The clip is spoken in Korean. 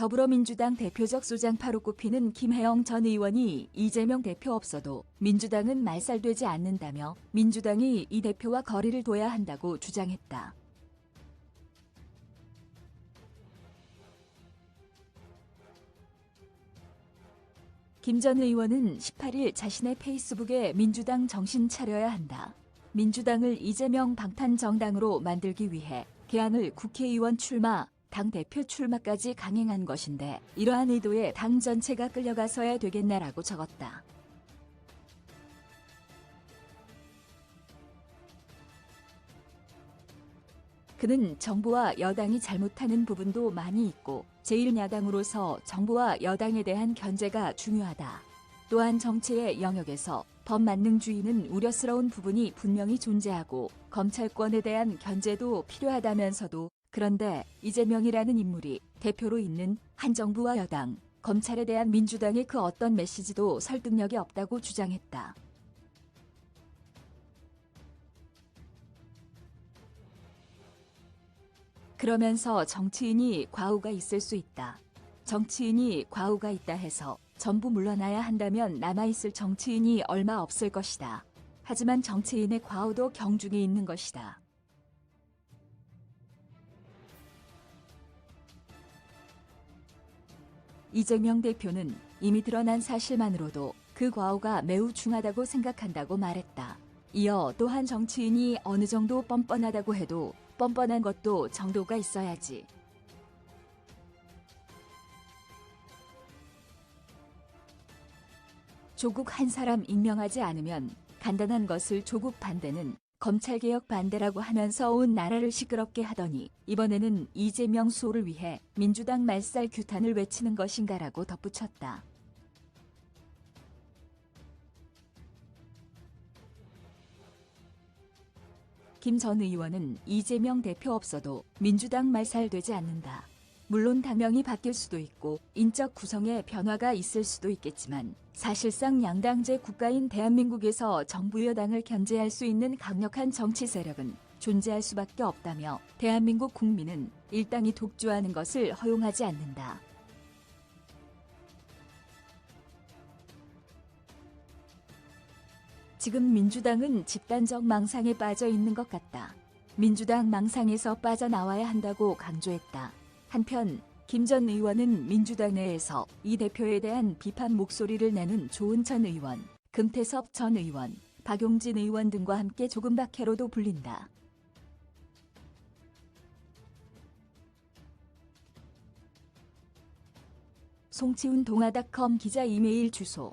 더불어민주당 대표적 소장파로 꼽히는 김혜영 전 의원이 이재명 대표 없어도 민주당은 말살되지 않는다며 민주당이 이 대표와 거리를 둬야 한다고 주장했다. 김 전 의원은 18일 자신의 페이스북에 민주당 정신 차려야 한다. 민주당을 이재명 방탄 정당으로 만들기 위해 개항을 국회의원 출마, 당 대표 출마까지 강행한 것인데 이러한 의도에 당 전체가 끌려가서야 되겠나라고 적었다. 그는 정부와 여당이 잘못하는 부분도 많이 있고 제1야당으로서 정부와 여당에 대한 견제가 중요하다. 또한 정치의 영역에서 법 만능주의는 우려스러운 부분이 분명히 존재하고 검찰권에 대한 견제도 필요하다면서도 그런데 이재명이라는 인물이 대표로 있는 한 정부와 여당, 검찰에 대한 민주당의 그 어떤 메시지도 설득력이 없다고 주장했다. 그러면서 정치인이 과오가 있을 수 있다. 정치인이 과오가 있다 해서 전부 물러나야 한다면 남아있을 정치인이 얼마 없을 것이다. 하지만 정치인의 과오도 경중에 있는 것이다. 이재명 대표는 이미 드러난 사실만으로도 그 과오가 매우 중하다고 생각한다고 말했다. 이어 또한 정치인이 어느 정도 뻔뻔하다고 해도 뻔뻔한 것도 정도가 있어야지. 조국 한 사람 임명하지 않으면 간단한 것을 조국 반대는 검찰개혁 반대라고 하면서 온 나라를 시끄럽게 하더니 이번에는 이재명 수호를 위해 민주당 말살 규탄을 외치는 것인가라고 덧붙였다. 김 전 의원은 이재명 대표 없어도 민주당 말살되지 않는다. 물론 당명이 바뀔 수도 있고 인적 구성에 변화가 있을 수도 있겠지만 사실상 양당제 국가인 대한민국에서 정부 여당을 견제할 수 있는 강력한 정치 세력은 존재할 수밖에 없다며 대한민국 국민은 일당이 독주하는 것을 허용하지 않는다. 지금 민주당은 집단적 망상에 빠져 있는 것 같다. 민주당 망상에서 빠져나와야 한다고 강조했다. 한편 김 전 의원은 민주당 내에서 이 대표에 대한 비판 목소리를 내는 조은천 의원, 금태섭 전 의원, 박용진 의원 등과 함께 조금 박해로도 불린다. 송치훈 동아닷컴 기자 이메일 주소